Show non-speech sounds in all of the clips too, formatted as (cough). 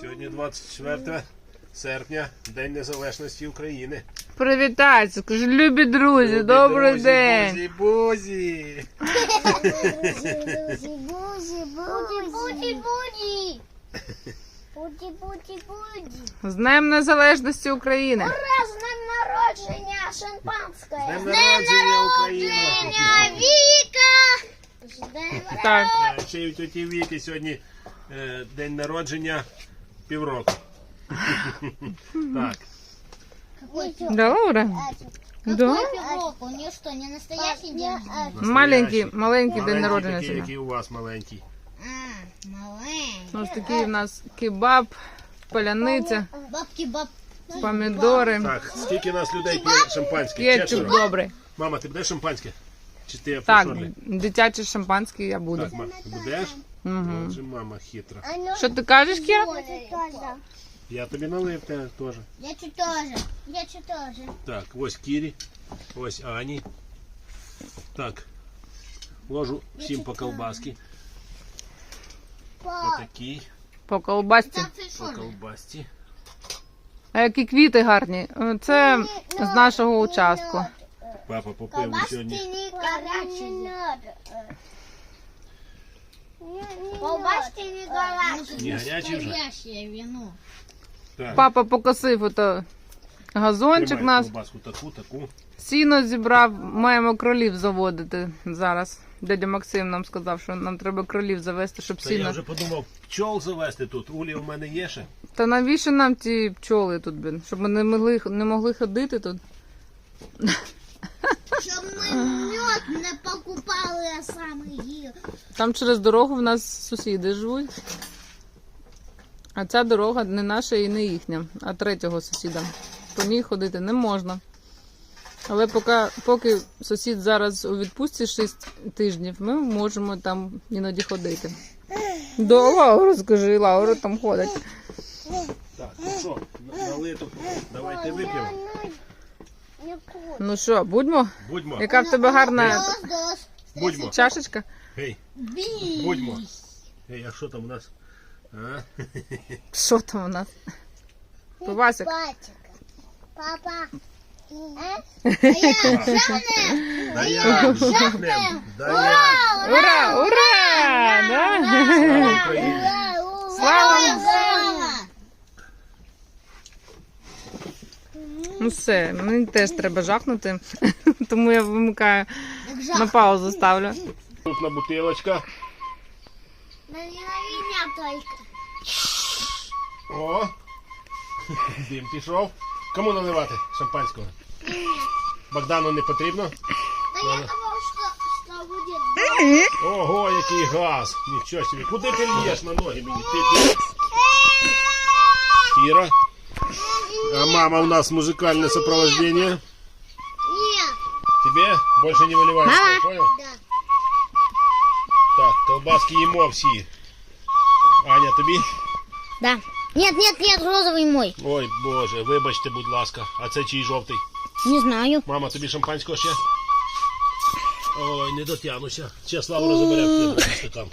Сьогодні 24 серпня, День Незалежності України. Привітайся, скажи, любі друзі, Любі добрий друзі, день. Бузі, бузі. Буди, буди, буди. Буди, буди, буди. З Днем Незалежності України. Ура, з днем народження шампанське. З днем народження, Україна. Віка. З днем Так. Е, Ще й у тіті Віки сьогодні е, день народження півроку. Так, Да, Лаура? Да. Пирог, у нее что, не настоящий день? Маленький, маленький день народження такий, сьогодні. який у вас маленький. А, маленький. Ось такий у нас кебаб, паляниця, Бабки, баб. помідори, Так, скільки нас людей п'є шампанське? кетчуп Четверо. добрий. Мама, ти будеш шампанське? Чи ти Так, офшорний? дитяче шампанське я буду. Так, мам, будеш? Угу. Отже, мама хитра. Що ти кажеш, Кіра? Я тобі налив те теж. Я чуть тоже. Я чуть тоже. Так, ось Кірі, ось Ані. Так. Ложу всім по колбаски. Отакий По колбасці. по колбасці. А які квіти гарні. Це з нашого участку. Папа попив сьогодні. Горячие. Не надо. Не вже? Горячее вино. Так. Папа покосив ото газончик Тримай наш. колбаску таку, таку. Сіно зібрав, маємо кролів заводити зараз. Дядя Максим нам сказав, що нам треба кролів завести, щоб Та я сіно. вже подумав, пчол завести тут. Улі в мене є ще. Та навіщо нам ті пчоли тут, блін? Щоб ми не могли, не могли ходити тут. Щоб ми мед не покупали, а саме їли. Там через дорогу в нас сусіди живуть. А ця дорога не наша і не їхня, а третього сусіда. По ній ходити не можна. Але поки, поки сусід зараз у відпустці 6 тижнів, ми можемо там іноді ходити. Да, Лаура, скажи, Лаура там ходить. Так, ну що, на- налито. Давайте вип'ємо. Ну що, будьмо? Будьмо. Яка в тебе гарна. Будьмо. чашечка? Гей, будьмо. Гей, а що там у нас? А? Що там у нас? Пивасик. Папа. (laughs) Да як? Жахнем. Да як? Ура! Ура! Да? Слава Україні! Слава! Ну все, мені теж треба жахнути, (laughs) тому я вимикаю на паузу ставлю. Тут на бутилочка. На меня только. О! Дим пішов. Кому наливати шампанського? Богдану не потрібно. Да я. Ого, який газ! Нічого собі. Куди ти л'єш на ноги мені? Ти, ти. Кіра. А мама у нас музикальне сопровождение. Нет. Тебе больше не выливай. Мама. Понял? Да. Так, колбаски їмо всі. Аня, тобі? Да. Нет, нет, нет, розовый мой. Ой, боже, вибачте, будь ласка. А це чий жовтий? Не знаю. Мама, тобі шампанського ще? Ой, не дотягнуся. Ще Славу забере в тебе стакан.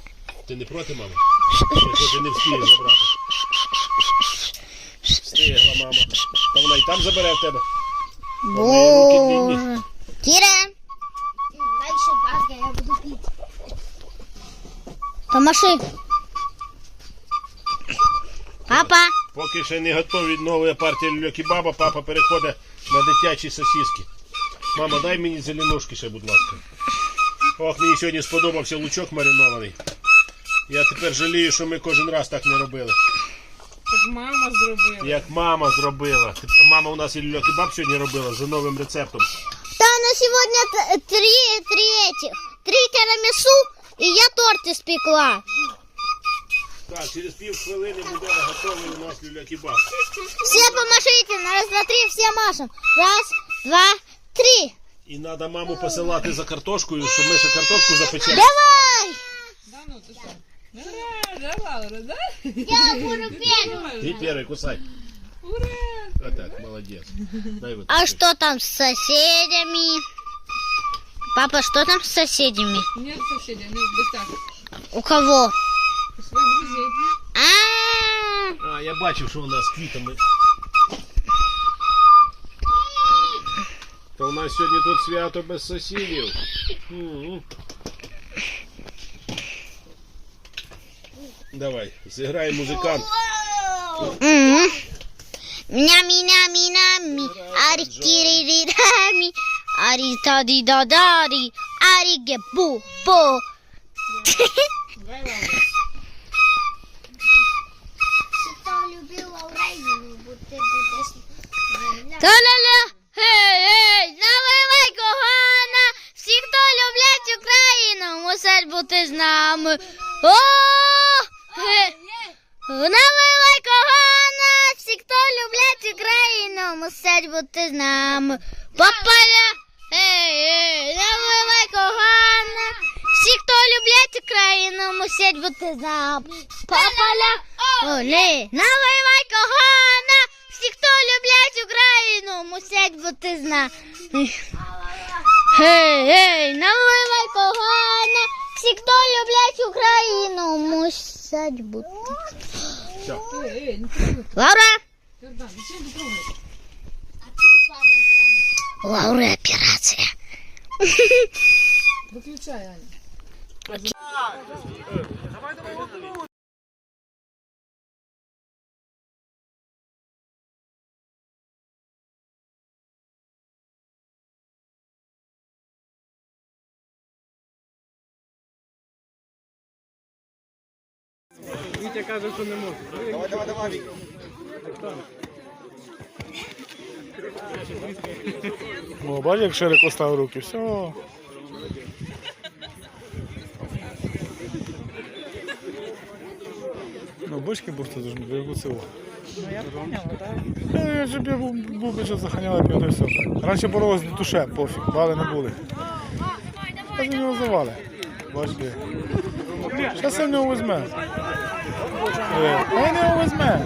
Ти не проти, мама? Якщо ти не встигнеш забрати. Там забере в тебе. Неї руки Дальше паска, я буду пить. Томаши. Папа. Поки ще не готові нова партія люля-кебаба, папа переходить на дитячі сосиски. Мама, дай мені зеленушки ще, будь ласка. Ох, мені сьогодні сподобався лучок маринований. Я тепер жалію, що ми кожен раз так не робили. Так мама зробила. Як мама зробила. Мама у нас і люля-кебаб сьогодні робила за новим рецептом. Да, на сегодня т- три, этих. Три тирамису, и я торт испекла. Так, через пів хвилини буде готовий у нас люля-кебаб. Все помашите. На раз, два, три, все машем. Раз, два, три. І треба маму посилати за картошкою, щоб ми ще картошку запечемо. Давай. Да ну ти що? Ура! Да, Лаура, да? Я буду первым. Ти перший кусай. Ура! Отак, молодець. Дай вот А такой. что там с соседями? Папа, что там с соседями? Нет, соседи, они в гостях. У кого? У своих друзей. А, А, бачив, що у нас з квітами. То у нас сьогодні тут свято без сусідів. Давай, зіграй музикант. Мгм. Нями, нями, нями, ари кири рами, ари тади дадари, ари ге бу бу. Та-ля-ля, гей, гей, наливай кохана, всі, хто люблять Україну, мусять бути з нами. О, Гей, гей, наливай кохана, всі, хто люблять Україну, мусять бути. Лаура! Лаура, операція. Виключай, Аня. Вітя каже, що не може. О, бачиш, як широко став руки, все. Ну, бочки просто должны бути село. Ну, я понял, так? Я ж я був, би зараз б його і все. Раніше боролись до душе, пофіг, бали не були. Я за нього завали. Бачите. Зараз він його візьме. А він його візьме.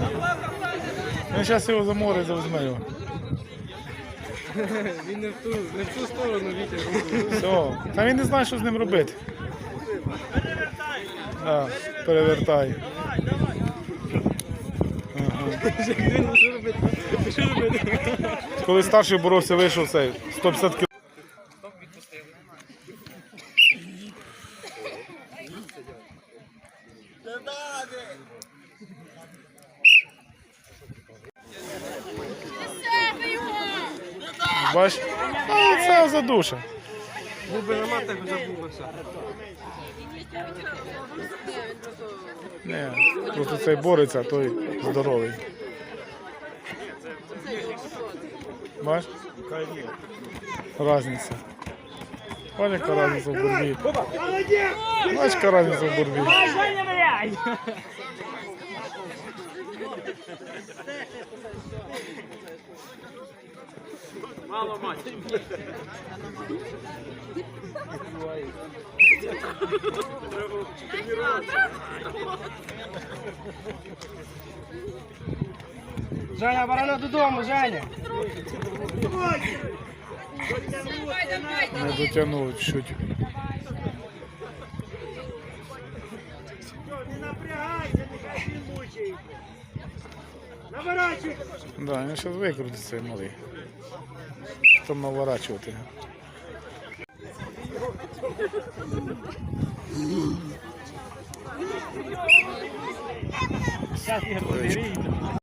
Він зараз його заморить, завізьме його. Він не в ту, не в ту сторону рухає. Все. Та він не знає, що з ним робити. А, перевертай. Ага. Що робити? Що робити? Коли старший боровся, вийшов цей 150 кг. Бач? А, це задуша. Губи нема, так забулося. Ні, просто цей бореться, а той здоровий. Бач? Разниця. Бач, яка різниця в борьбі. Бач, яка різниця в борьбі. Мало мать. Женя, барана додому, Женя. Не дотягнув чуть. Да, він зараз викрутиться малий. Там наворачувати. Блядь, він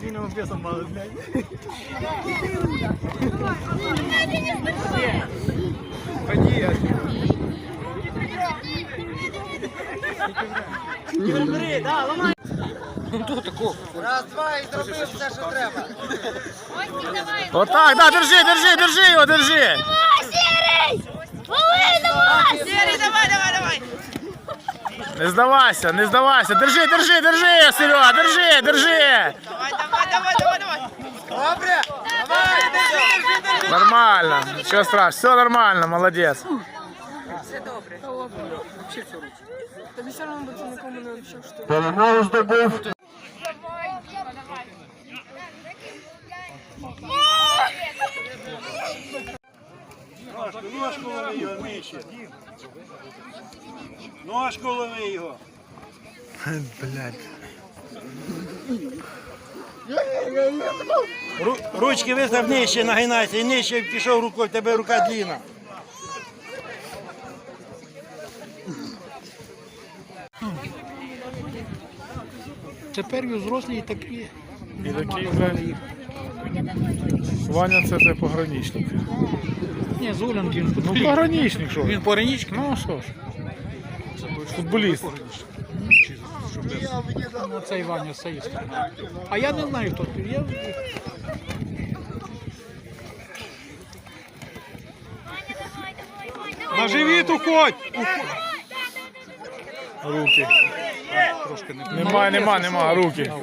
його весом мало, блядь. Ході, Не бери, да, ламай. Раз, два і зробив все, що треба. Отак, да, держи, держи, держи його, держи. Сірий! Вали, давай! Сірий, давай, давай, давай. Не здавайся, не здавайся. Держи, держи, держи, Серега, держи, держи. Нормально, ничего страшного, все нормально, молодец. Все добре. Тобі все одно більше нікому не вчив, що... Перемогу здобув. Ножку лови його, нижче. Ножку лови його. Блядь. Ру- Ручки вистав нижче, нагинайся, і нижче пішов рукою, в тебе рука длінна. Тепер і взрослі і такі. І такий вже. Ваня це той пограничник. Ні, Зулян він Ну, пограничник, що? Він поранічки. Ну, що ж. Футболіст. Ну, цей Ваня це є. А я не знаю, хто тут. Я... На живіт уходь! Руки. Трошки не Нема, нема, нема, руки.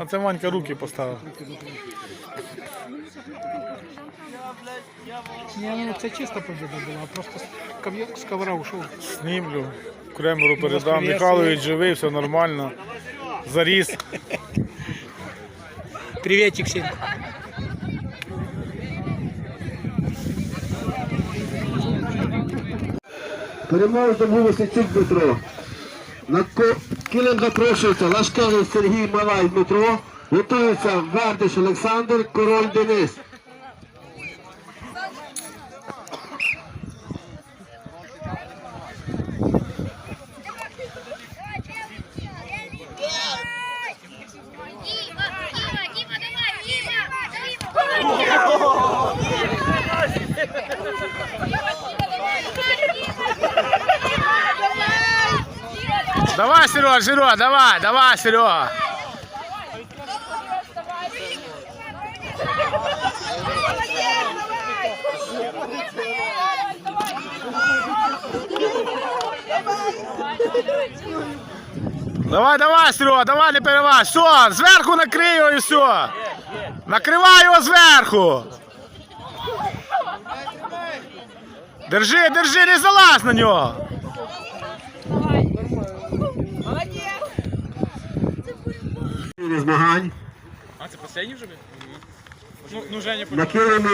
А це Ванька руки поставив. Ні, це чиста побіда була, просто з ковра ушов. Снімлю. Кремеру передам. Михайлович живий, все нормально. Заріс. Привітик всім. Перемогу здобув Сичук Дмитро. На килим запрошується Лашкевич Сергій Малай Дмитро. Готується Вердиш Олександр, Король Денис. Серега, Серега, давай, давай, Серега. Давай, давай, Серега, давай, не переваж. Все, зверху накрий його і все. Накривай його зверху. Держи, держи, не залазь на нього. Змагань. А це останній вже? Ну, ну Женя, На килимі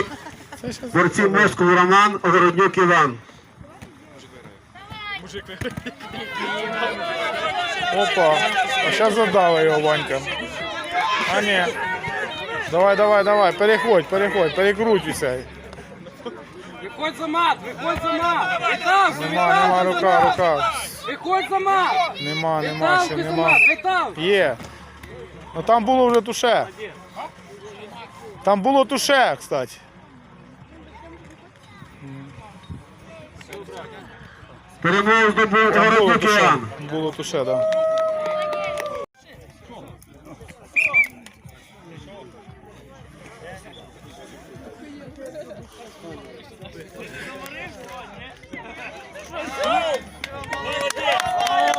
борців Москов Роман, Огороднюк Іван. Опа, а зараз задала його Ванька. А ні. Давай, давай, давай, переходь, переходь, перекручуйся. Виходь за мат, виходь за мат! Нема, нема, рука, рука. Виходь за мат! Нема, нема, ще за нема. мат! Є. Ну там було вже туше. Там було туше, кстати. Перемогу здобув Там було туше. Да.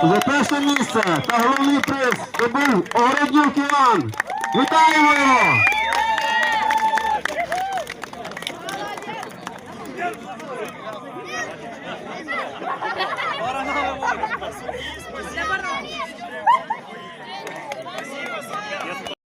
За перше місце та головний приз здобув Огороднюк Іван. Вітаємо його!